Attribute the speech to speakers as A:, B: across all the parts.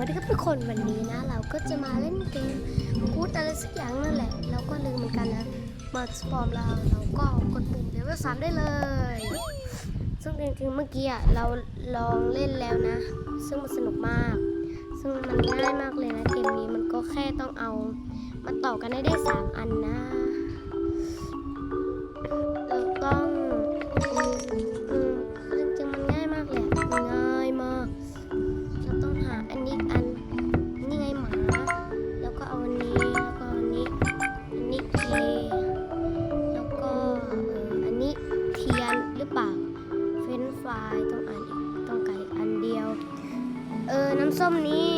A: วัสดีครับทุกคนวันนี้นะ เราก็จะมาเล่นเกมพูดอะไรสักอย่างนั่นแหละ เราก็ลืมเหมือนกันนะมาสปอมเราเราก็กดปุ่มเลเวลสามได้เลย ซึ่งจริงๆเมื่อกี้อะเราลองเล่นแล้วนะ ซึ่งมันสนุกมาก ซึ่งมันง่ายมากเลยนะเกมนี้มันก็แค่ต้องเอามาต่อกันได้ได้สามอันนะ น้ำส้มนี้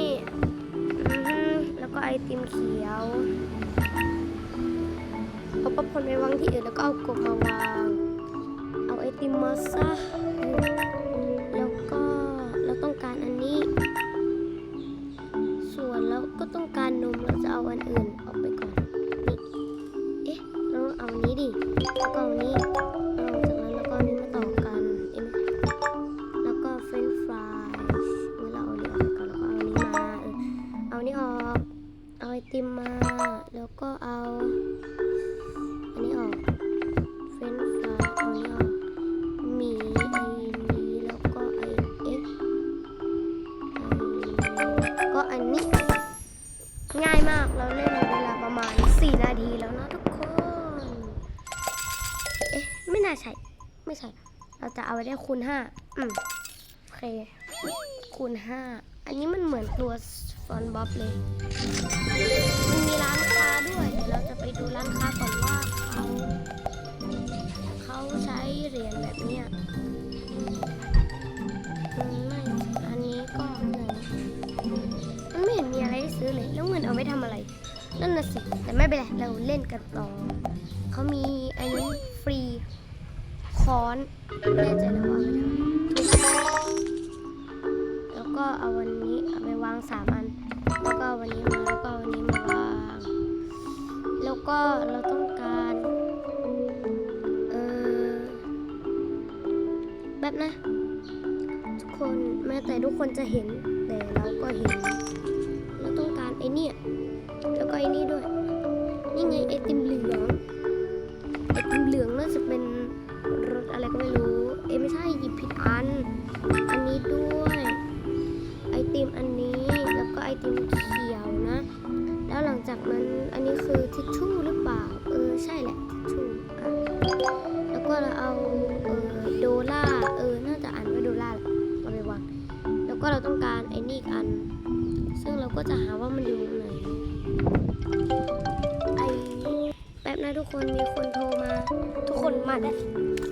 A: แล้วก็ไอติมเขียวเอาป๊อปคอร์นไปวางที่อื่นแล้วก็เอากบมาวาง เอาไอติมมาซะแล้วก็เราต้องการอันนี้ ส่วนเราก็ต้องการนมเราจะเอาอันอื่น ไม่ใช่ เราจะเอาไว้ได้คูณ5อืมโอเค คูณ5อันนี้มันเหมือนตัวฟอนบ๊อบเลย มันมีร้าน เอาวันนี้เอาไปวางสามอัน แล้วก็วันนี้มาแล้วก็วันนี้มาวาง แล้วก็เราต้องการเออแบบนะ ทุกคนแม้แต่ทุกคนจะเห็นแต่เราก็เห็น เราต้องการไอ้นี่แล้วก็ไอ้นี่ด้วย นี่ไงไอติมเหลืองไอติมเหลืองน่าจะเป็นรสอะไรก็ไม่รู้ เอ้ไม่ใช่หยิบผิดอัน อันนี้ด้วย ติมอันนี้แล้วก็ไอติมเขียวนะ แล้วหลังจากนั้นอันนี้คือทิชชู่หรือเปล่า เออใช่แหละทิชชู่อะแล้วก็เราเอาเออโดล่าเออน่าจะอ่านว่าโดล่าแหละเอาไปวางแล้วก็เราต้องการไอ้นี่อีกอัน ซึ่งเราก็จะหาว่ามันอยู่ตรงไหนไอแป๊บนะทุกคนมีคนโทรมา ทุกคนมาแล้ว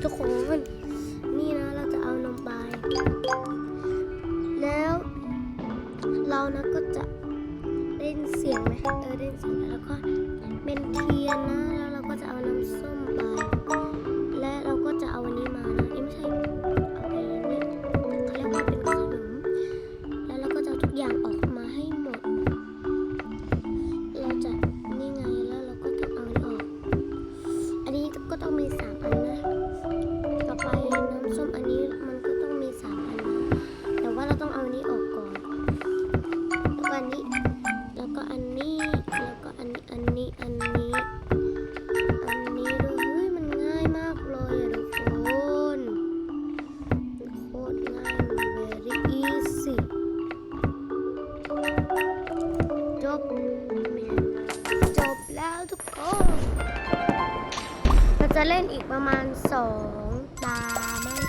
A: ทุกคน สียงไหมเออเล่นเสียงแล้วก็เป็นเทียนนะ แล้วเราก็จะเอาน้ำส้มไป และเราก็จะเอาอันนี้มานะเอ้ไม่ใช่เอาไปนี่เขาเรียกว่าเป็นขนมแล้วเราก็จะทุกอย่างออกมาให้หมด เราจะนี่ไงแล้วเราก็จะเอาออก อันนี้ก็ต้องมีสามอันนะ ต่อไปน้ำส้มอันนี้ บจบแล้วทุกคนเราจะเล่นอีกประมาณสองตามั้ง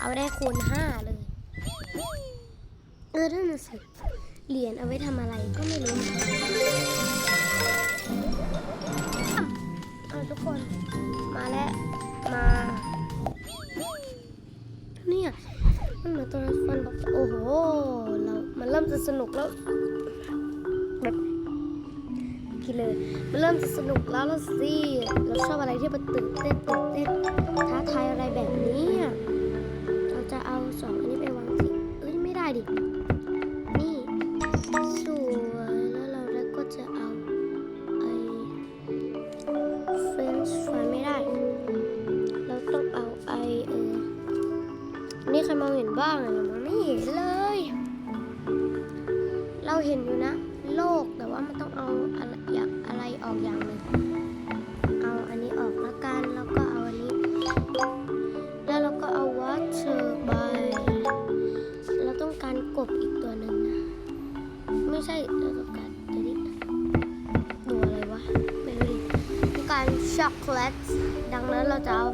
A: เอาได้คูณห้าเลย เออนั่นน่ะสิเหรียญเอาไว้ทำอะไรก็ไม่รู้เอาทุกคน มาแล้ว มาเนี่ยมันเหมือนตัวละครบอกโอ้โห เรา มันเริ่มจะสนุกแล้ว เลย มันเริ่มจะสนุกแล้วละสิเราชอบอะไรที่มันตื่นเต้นตื่นเต้นท้าทายอะไรแบบนี้เราจะเอาสองอันนี้ไปวางที่เอ้ยไม่ได้ดิ นี่ส เราจะเอา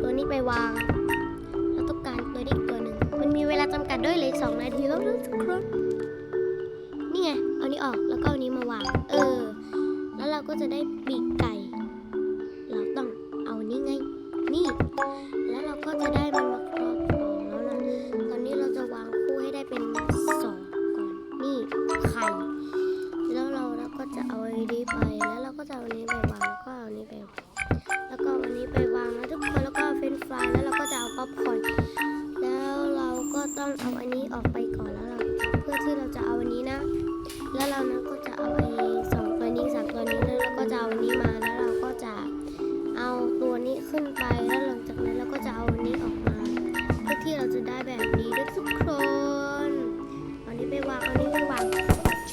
A: ตัวนี้ไปวางเราต้องการตัวนี้อีกตัวหนึ่งมันมีเวลาจำกัดด้วยเลยสองนาทีแล้วนะทุกคนนี่ไงเอานี้ออกแล้วก็เอานี้มาวาง เออ แล้วเราก็จะได้ปีกไก่ เราต้องเอานี่ไง นี่ แล้วเราก็จะได้มันมาครอบครองแล้วนะตอนนี้เราจะวางคู่ให้ได้เป็นสองก่อน นี่ไข่แล้วเราแล้วก็จะเอาอันนี้ไปแล้วเราก็จะเอาอันนี้ไปวางก็เอาอันนี้ไปวาง ขึ้นไปแล้วหลังจากนั้นเราก็จะเอาอันนี้ออกมาเพื่อที่เราจะได้แบบนี้ด้วยทุกคนอันนี้ไปวางอันนี้ไปวาง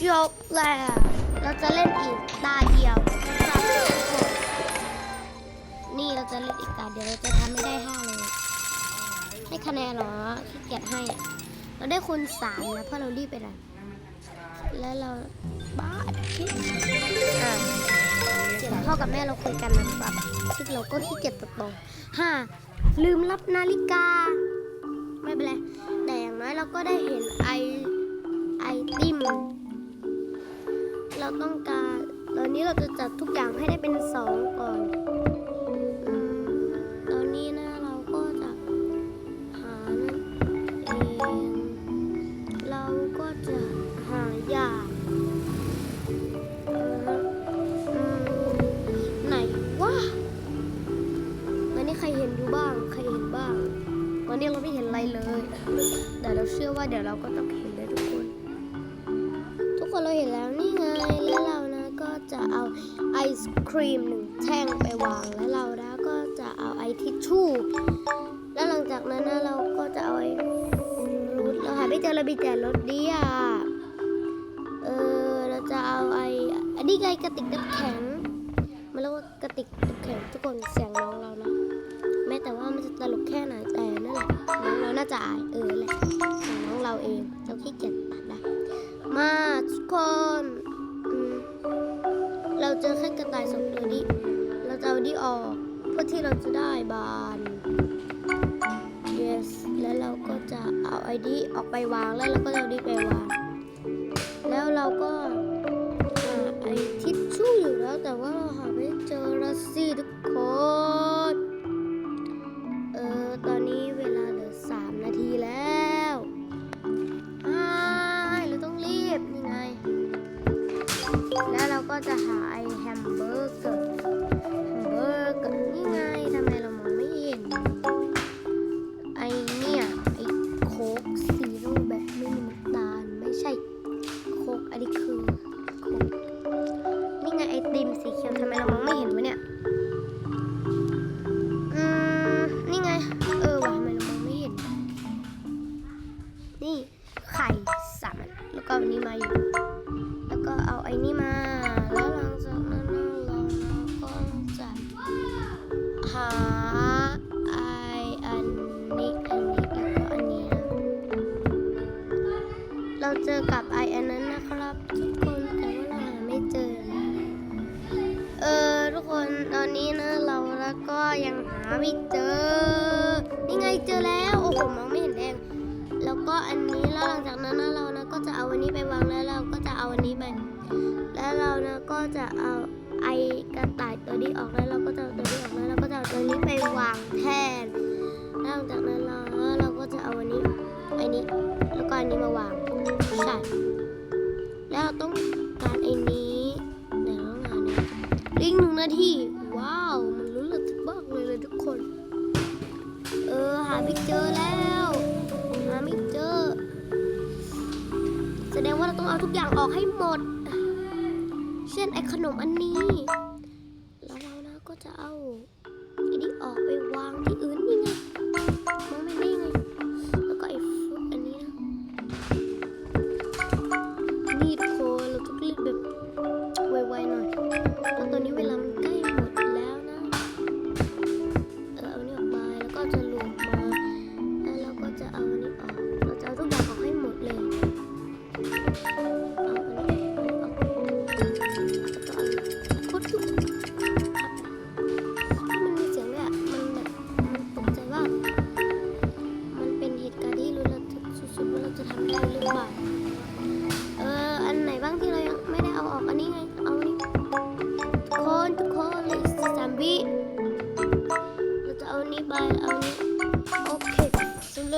A: จบแล้วเราจะเล่นอีกตาเดียวนี่เราจะเล่นอีกตาเดียวเราจะทำไม่ได้ห้าเลยให้คะแนนเหรอขี้เกียจให้อะเราได้คูณสามนะเพราะเรารีบไปหน่อยแล้วเราบ้าคิดอะียงพ่อกับแม่เราคุยกันนะครับซึ่งเราก็ขี้เกียจตัดต่อห้าลืมรับนาฬิกา ไม่เป็นไร แต่อย่างน้อยเราก็ได้เห็นไอไอติม เราต้องการ ตอนนี้เราจะจัดทุกอย่างให้ได้เป็นสองก่อน ว่าเดี๋ยวเราก็ต้องเห็นเลยทุกคน ทุกคนเราเห็นแล้วนี่ไง แล้วเรานะก็จะเอาไอศครีมหนึ่งแท่งไปวางแล้วเรานะก็จะเอาไอทิชชู่แล้วหลังจากนั้นนะเราก็จะเอาไอรูทเราหาไม่เจอเราไปแจกรถดีอะเออเราจะเอาไออันนี้ไงกระติกน้ำแข็งมันเรียกว่ากระติก ขี้เกียจตัดนะมาทุกคนเราเจอแค่กระต่ายสองตัวนี้ เราจะเอาดีออกเพื่อที่เราจะได้บาน yes แล้วเราก็จะเอาไอดีออกไปวางแล้วเราก็เอาดีไปวาง แล้วเราก็ จะหาไอแฮมเบอร์เกอร์แฮมเบอร์เกอร์นี่ไงทำไมเรามองไม่เห็น ไอเนี่ย ไอโค้กซีโร่แบบไม่มีน้ำตาลไม่ใช่โค้กอันนี้คือโค้กนี่ไงไอติมสีเขียวทำไมเรามองไม่เห็นวะเนี่ยอืมนี่ไง เออว่ะทำไมเรามองไม่เห็น นี่ไข่สามแล้วก็เอาอันนี้มาอยู่ ตอนนี้นะเราแล้วก็ยังหาไม่เจอ นี่ไงเจอแล้ว โอ้โหมองไม่เห็นแดงแล้วก็อันนี้แล้วหลังจากนั้นนะเรานะก็จะเอาอันนี้ไปวางแล้วเราก็จะเอาอันนี้ไป แล้วเรานะก็จะเอาไอกระต่ายตัวนี้ออกแล้วเราก็จะเอาตัวนี้ออกแล้วเราก็จะเอาตัวนี้ไปวางแทน แล้วหลังจากนั้นเราเราก็จะเอาอันนี้อันนี้แล้วก็อันนี้มาวาง หนึ่งนาทีว้าว มันรู้เระทึกมากเลยเลยทุกคน เออ หาไม่เจอแล้วหาไม่เจอ แสดงว่าเราต้องเอาทุกอย่างออกให้หมด เช่นไอ้ขนมอันนี้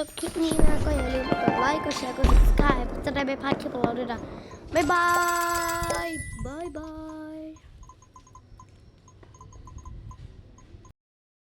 A: อบคลิปนี้นะก็อย่าลืมกดไลค์ กดแชร์ กด subscribe จะได้ไม่พลาดคลิปของเราด้วยนะ บ๊ายบาย บ๊ายบาย